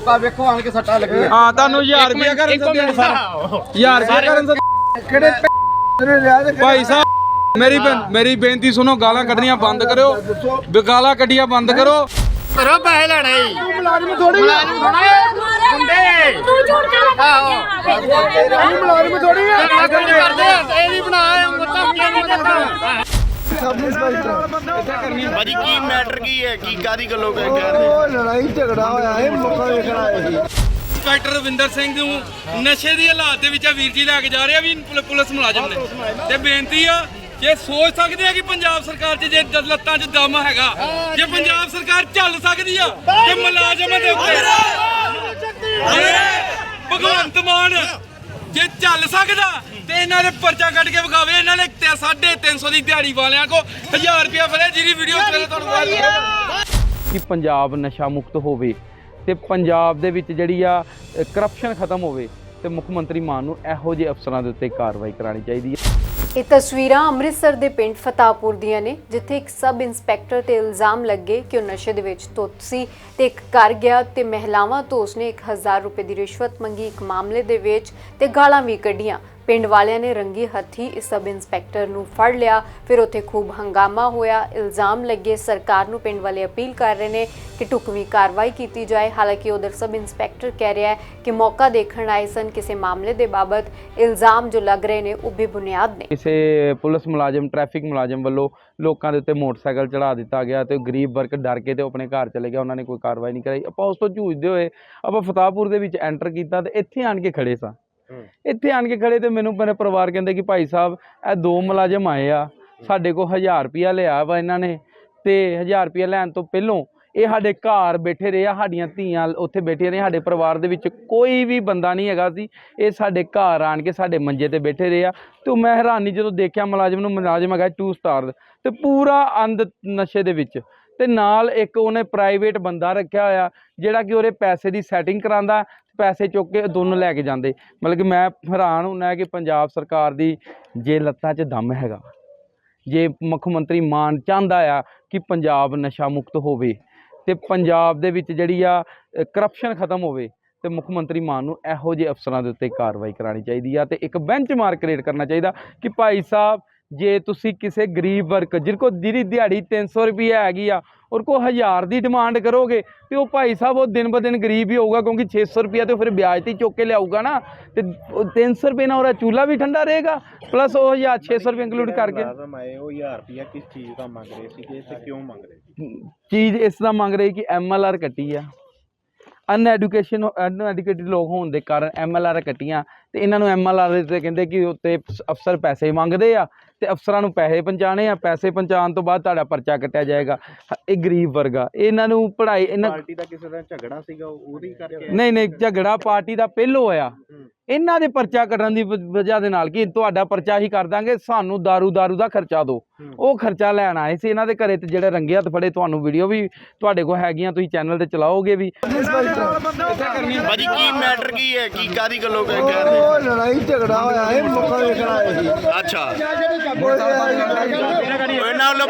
ਮੌਕਾ ਵੇਖੋ ਆਣ ਕੇ ਸੱਟਾਂ ਲੱਗੀਆਂ। ਹਾਂ ਤੁਹਾਨੂੰ 1000 ਰੁਪਏ ਕਰਨ ਸੱਦੇ 1000 ਰੁਪਏ ਕਰਨ ਸੱਦੇ ਕਿਹੜੇ ਨੇ ਲਿਆ ਤੇ ਭਾਈ ਸਾਹਿਬ ਮੇਰੀ ਮੇਰੀ ਬੇਨਤੀ ਸੁਣੋ ਗਾਲਾਂ ਕੱਢਣੀਆਂ ਬੰਦ ਕਰਿਓ। ਵੀ ਗਾਲਾਂ ਕੱਢੀਆਂ ਬੰਦ ਕਰੋ ਕਰੋ ਪੈਸੇ ਲੈਣੇ ਮੁਲਾਜ਼ਮ ਥੋੜੀ ਮੁਲਾਜ਼ਮ ਥੋੜਾ ਮੁੰਡੇ ਤੂੰ ਝੂਠ ਕਰ ਆਹੋ। ਮੁਲਾਜ਼ਮ ਥੋੜੀ ਆ। ਕਰਦੇ ਇਹ ਨਹੀਂ ਬਣਾਇਆ ਮਤਲਬ ਕੀ ਕਰਦਾ ਭਾਜੀ ਕੀ ਮੈਟਰ ਕੀ ਹੈ? ਕੀ ਕਾਦੀ ਗੱਲੋਂ ਕਹਿ ਕਹਿ ਰਹੇ ਉਹ ਲੜਾਈ ਝਗੜਾ ਹੋਇਆ, ਇਹ ਮੌਕਾ ਵੇਖਣਾ ਆਏ ਸੀ। ਇੰਸਪੈਕਟਰ ਰਵਿੰਦਰ ਸਿੰਘ ਨੂੰ ਨਸ਼ੇ ਦੀ ਹਾਲਾਤ ਦੇ ਵਿੱਚ ਆ ਵੀਰ ਜੀ ਲੈ ਕੇ ਜਾ ਰਹੇ ਵੀ ਪੁਲ- ਪੁਲਿਸ ਮੁਲਾਜ਼ਮ ਨੇ। ਤੇ ਬੇਨਤੀ ਆ ਜੇ ਸੋਚ ਸਕਦੇ ਆ ਕਿ ਪੰਜਾਬ ਸਰਕਾਰ 'ਚ ਜੇ ਦ- ਲੱਤਾਂ 'ਚ ਦਮ ਹੈਗਾ, ਜੇ ਪੰਜਾਬ ਸਰਕਾਰ ਚੱਲ ਸਕਦੀ ਆ, ਤੇ ਮੁਲਾਜ਼ਮ ਦੇ ਉੱਤੇ ਅਰੇ, ਭਗਵੰਤ ਮਾਨ, ਜੇ ਚੱਲ ਸਕਦਾ, ਤੇ ਇਹਨਾਂ ਦੇ ਪਰਚਾ ਕੱਢ ਕੇ ਵਿਖਾਵੇ। ਇਹਨਾਂ ਨੇ 350 ਦੀ ਦਿਹਾੜੀ ਵਾਲਿਆਂ ਕੋ 1000 ਰੁਪਇਆ ਫੜਿਆ, ਜਿਹਦੀ ਵੀਡੀਓ ਸਵੇਰੇ ਤੁਹਾਨੂੰ ਕਿ ਪੰਜਾਬ ਨਸ਼ਾ ਮੁਕਤ ਹੋਵੇ ਤੇ ਪੰਜਾਬ ਦੇ ਵਿੱਚ ਜਿਹੜੀ ਆ ਕਰਪਸ਼ਨ ਖਤਮ ਹੋਵੇ ਤੇ ਮੁੱਖ ਮੰਤਰੀ ਮਾਨ ਨੂੰ ਇਹੋ ਜਿਹੇ ਅਫਸਰਾਂ ਦੇ ਉੱਤੇ ਕਾਰਵਾਈ ਕਰਾਣੀ ਚਾਹੀਦੀ ਹੈ। ਇਹ ਤਸਵੀਰਾਂ ਅੰਮ੍ਰਿਤਸਰ ਦੇ ਪਿੰਡ ਫਤਾਪੁਰ ਦੀਆਂ ਨੇ, ਜਿੱਥੇ ਇੱਕ ਸਬ ਇੰਸਪੈਕਟਰ ਤੇ ਇਲਜ਼ਾਮ ਲੱਗੇ ਕਿ ਉਹ ਨਸ਼ੇ ਦੇ ਵਿੱਚ ਧੁੱਤ ਸੀ ਤੇ ਇੱਕ ਕਰ ਗਿਆ ਤੇ ਮਹਿਲਾਵਾਂ ਤੋਂ ਉਸਨੇ 1000 ਰੁਪਏ ਦੀ ਰਿਸ਼ਵਤ ਮੰਗੀ। ਇੱਕ ਮਾਮਲੇ ਦੇ ਵਿੱਚ ਤੇ ਗਾਲਾਂ ਵੀ ਕੱਢੀਆਂ। ਪਿੰਡ ਵਾਲਿਆਂ ਨੇ ਰੰਗੀ ਹੱਥੀ ਇਸ ਸਬ ਇੰਸਪੈਕਟਰ ਨੂੰ ਫੜ ਲਿਆ। ਫਿਰ ਉੱਥੇ ਖੂਬ ਹੰਗਾਮਾ ਹੋਇਆ। ਇਲਜ਼ਾਮ ਲੱਗੇ ਸਰਕਾਰ ਨੂੰ ਪਿੰਡ ਵਾਲੇ ਅਪੀਲ ਕਰ ਰਹੇ ਨੇ ਕਿ ਢੁਕਵੀਂ ਕਾਰਵਾਈ ਕੀਤੀ ਜਾਏ। ਹਾਲਾਂਕਿ ਉਧਰ ਸਬ ਇੰਸਪੈਕਟਰ ਕਹਿ ਰਿਹਾ ਹੈ ਕਿ ਮੌਕਾ ਦੇਖਣ ਆਏ ਸਨ ਕਿਸੇ ਮਾਮਲੇ ਦੇ ਬਾਬਤ। ਇਲਜ਼ਾਮ ਜੋ ਲੱਗ ਰਹੇ ਨੇ ਉਹ ਬੇਬੁਨਿਆਦ ਨੇ। ਕਿਸੇ ਪੁਲਿਸ ਮੁਲਾਜ਼ਮ, ਟ੍ਰੈਫਿਕ ਮੁਲਾਜ਼ਮ ਵੱਲੋਂ ਲੋਕਾਂ ਦੇ ਉੱਤੇ ਮੋਟਰਸਾਈਕਲ ਚੜਾ ਦਿੱਤਾ ਗਿਆ ਤੇ ਗਰੀਬ ਵਰਗ ਡਰ ਕੇ ਤੇ ਆਪਣੇ ਘਰ ਚਲੇ ਗਿਆ। ਉਹਨਾਂ ਨੇ ਕੋਈ ਕਾਰਵਾਈ ਨਹੀਂ ਕਰਾਈ। ਆਪਾਂ ਉਸ ਤੋਂ ਝੂਝਦੇ ਹੋਏ ਆਪਾਂ ਫਤਾਹਪੁਰ ਦੇ ਵਿੱਚ ਐਂਟਰ ਕੀਤਾ ਤੇ ਇੱਥੇ ਆਣ ਕੇ ਖੜੇ ਸਾਂ। ਇੱਥੇ ਆਣ ਕੇ ਖੜੇ ਤੇ ਮੈਨੂੰ ਮੇਰੇ ਪਰਿਵਾਰ ਕਹਿੰਦੇ ਕਿ ਭਾਈ ਸਾਹਿਬ ਇਹ ਦੋ ਮੁਲਾਜ਼ਮ ਆਏ ਆ। ਸਾਡੇ ਕੋਲ 1000 ਰੁਪਿਆ ਲਿਆ ਵਾ ਇਹਨਾਂ ਨੇ ਤੇ 1000 ਰੁਪਿਆ ਲੈਣ ਤੋਂ ਪਹਿਲੋਂ ਇਹ ਸਾਡੇ ਘਰ ਬੈਠੇ ਰਹੇ ਆ ਸਾਡੀਆਂ ਧੀਆਂ ਉੱਥੇ ਬੈਠੀਆਂ ਨੇ ਸਾਡੇ ਪਰਿਵਾਰ ਦੇ ਵਿੱਚ ਕੋਈ ਵੀ ਬੰਦਾ ਨਹੀਂ ਹੈਗਾ ਸੀ। ਇਹ ਸਾਡੇ ਘਰ ਆਣ ਕੇ ਸਾਡੇ ਮੰਜੇ ਤੇ ਬੈਠੇ ਰਹੇ ਆ ਤੇ ਮੈਂ ਹੈਰਾਨੀ ਜਦੋਂ ਦੇਖਿਆ ਮੁਲਾਜ਼ਮ ਨੂੰ ਮੁਲਾਜ਼ਮ ਹੈਗਾ 2 ਸਟਾਰ ਤੇ ਪੂਰਾ ਅੰਧ ਨਸ਼ੇ ਦੇ ਵਿੱਚ। ਤੇ ਨਾਲ ਇੱਕ ਉਹਨੇ ਪ੍ਰਾਈਵੇਟ ਬੰਦਾ ਰੱਖਿਆ ਹੋਇਆ, ਜਿਹੜਾ ਕਿ ਉਹਦੇ ਪੈਸੇ ਦੀ ਸੈਟਿੰਗ ਕਰਾਂਦਾ ਪੈਸੇ ਚੁੱਕ ਕੇ ਦੋਨੋਂ ਲੈ ਕੇ ਜਾਂਦੇ। ਮਤਲਬ ਕਿ ਮੈਂ ਹੈਰਾਨ ਹੁੰਦਾ ਕਿ ਪੰਜਾਬ ਸਰਕਾਰ ਦੀ ਜੇ ਲੱਤਾਂ 'ਚ ਦਮ ਹੈਗਾ, ਜੇ ਮੁੱਖ ਮੰਤਰੀ ਮਾਨ ਚਾਹੁੰਦਾ ਆ ਕਿ ਪੰਜਾਬ ਨਸ਼ਾ ਮੁਕਤ ਹੋਵੇ, ਤੇ ਪੰਜਾਬ ਦੇ ਵਿੱਚ ਜਿਹੜੀ ਆ ਕਰਪਸ਼ਨ ਖਤਮ ਹੋਵੇ, ਤੇ ਮੁੱਖ ਮੰਤਰੀ ਮਾਨ ਨੂੰ ਇਹੋ ਜਿਹੇ ਅਫਸਰਾਂ ਦੇ ਉੱਤੇ ਕਾਰਵਾਈ ਕਰਾਣੀ ਚਾਹੀਦੀ ਆ, ਤੇ ਇੱਕ ਬੈਂਚਮਾਰਕ ਕ੍ਰੀਏਟ ਕਰਨਾ ਚਾਹੀਦਾ ਕਿ ਭਾਈ ਸਾਹਿਬ ਜੇ ਤੁਸੀਂ ਕਿਸੇ ਗਰੀਬ ਵਰਗ ਜਿਹਦੇ ਕੋ ਜਿਹਦੀ ਦਿਹਾੜੀ 300 ਰੁਪਏ ਹੈਗੀ ਆ ਔਰ ਕੋ 1000 ਦੀ ਡਿਮਾਂਡ ਕਰੋਗੇ ਤੇ ਉਹ ਭਾਈ ਸਾਹਿਬ ਉਹ ਦਿਨ ਬ ਦਿਨ ਗਰੀਬ ਹੀ ਹੋਊਗਾ ਕਿਉਂਕਿ 600 ਰੁਪਏ ਤੇ ਫਿਰ ਵਿਆਜ ਤੇ ਚੁੱਕ ਕੇ ਲਿਆਊਗਾ ਨਾ ਤੇ ਉਹ 300 ਰੁਪਏ ਨਾਲ ਉਹਦਾ ਚੂਲਾ ਵੀ ਠੰਡਾ ਰਹੇਗਾ ਪਲੱਸ ਉਹ 1000 600 ਰੁਪਏ ਇੰਕਲੂਡ ਕਰਕੇ। ਉਹ 1000 ਰੁਪਿਆ ਕਿਸ ਚੀਜ਼ ਦਾ ਮੰਗ ਰਹੇ ਸੀ ਤੇ ਕਿਉਂ ਮੰਗ ਰਹੇ? ਸੀ ਚੀਜ਼ ਇਸ ਦਾ ਮੰਗ ਰਹੀ ਕਿ ਐਮਐਲਆਰ ਕੱਟੀ ਆ। ਅਨ ਐਡੂਕੇਸ਼ਨ ਅਨਐਡੂਕੇਟਡ ਲੋਕ ਹੋਣ ਦੇ ਕਾਰਨ ਐਮਐਲਆਰ ਕੱਟੀਆਂ ਤੇ ਇਹਨਾਂ ਨੂੰ ਐਮਐਲਆਰ ਤੇ ਕਹਿੰਦੇ ਕਿ ਉੱਤੇ ਅਫਸਰ ਪੈਸੇ ਮੰਗਦੇ ਆ ਤੇ ਅਫਸਰਾਂ ਨੂੰ ਪੈਸੇ ਪਹੁੰਚਾਣੇ ਆ ਪੈਸੇ ਪਹੁੰਚਾਉਣ ਤੋਂ ਬਾਅਦ ਤੁਹਾਡਾ ਪਰਚਾ ਕੱਟਿਆ ਜਾਏਗਾ। ਇਹ ਗਰੀਬ ਵਰਗਾ ਇਹਨਾਂ ਨੂੰ ਪੜ੍ਹਾਈ ਇਹਨਾਂ ਪਾਰਟੀ ਦਾ ਕਿਸੇ ਦਾ ਝਗੜਾ ਸੀਗਾ ਉਹ- ਉਹਦੀ ਕਰਕੇ ਨਹੀਂ ਨਹੀਂ ਝਗੜਾ ਪਾਰਟੀ ਦਾ ਪਹਿਲੋਂ ਹੋਇਆ। ਇਹਨਾਂ ਦੇ ਪਰਚਾ ਕੱਟਣ ਦੀ ਵ- ਵਜ੍ਹਾ ਦੇ ਨਾਲ ਕਿ ਤੁਹਾਡਾ ਪਰਚਾ ਹੀ ਕਰ ਦਾਂਗੇ ਸਾਨੂੰ दारू दारू ਦਾ ਖਰਚਾ ਦਿਓ ਉਹ ਖਰਚਾ ਲੈਣ ਆਏ ਸੀ ਇਹਨਾਂ ਦੇ ਘਰੇ ਤੇ ਜਿਹੜੇ ਰੰਗੇ ਹੱਥ ਫੜੇ ਤੁਹਾਨੂੰ ਵੀਡੀਓ ਵੀ ਤੁਹਾਡੇ ਕੋਲ ਹੈਗੀਆਂ ਤੁਸੀਂ ਚੈਨਲ ਤੇ ਚਲਾਓਗੇ ਵੀ ਭਾਜੀ ਕੀ ਮੈਟਰ ਕੀ ਹੈ ਕੀ ਕਾਦੀ ਗੱਲੋਂ ਕਹਿ ਕਹਿ ਰਹੇ ਉਹ ਲੜਾਈ ਝਗੜਾ ਹੋਇਆ ਇਹ ਮੌਕਾ ਵੇਖਣਾ ਆਏ ਸੀ ਅੱਛਾ ਉਹਨਾਂ ਵੱਲੋਂ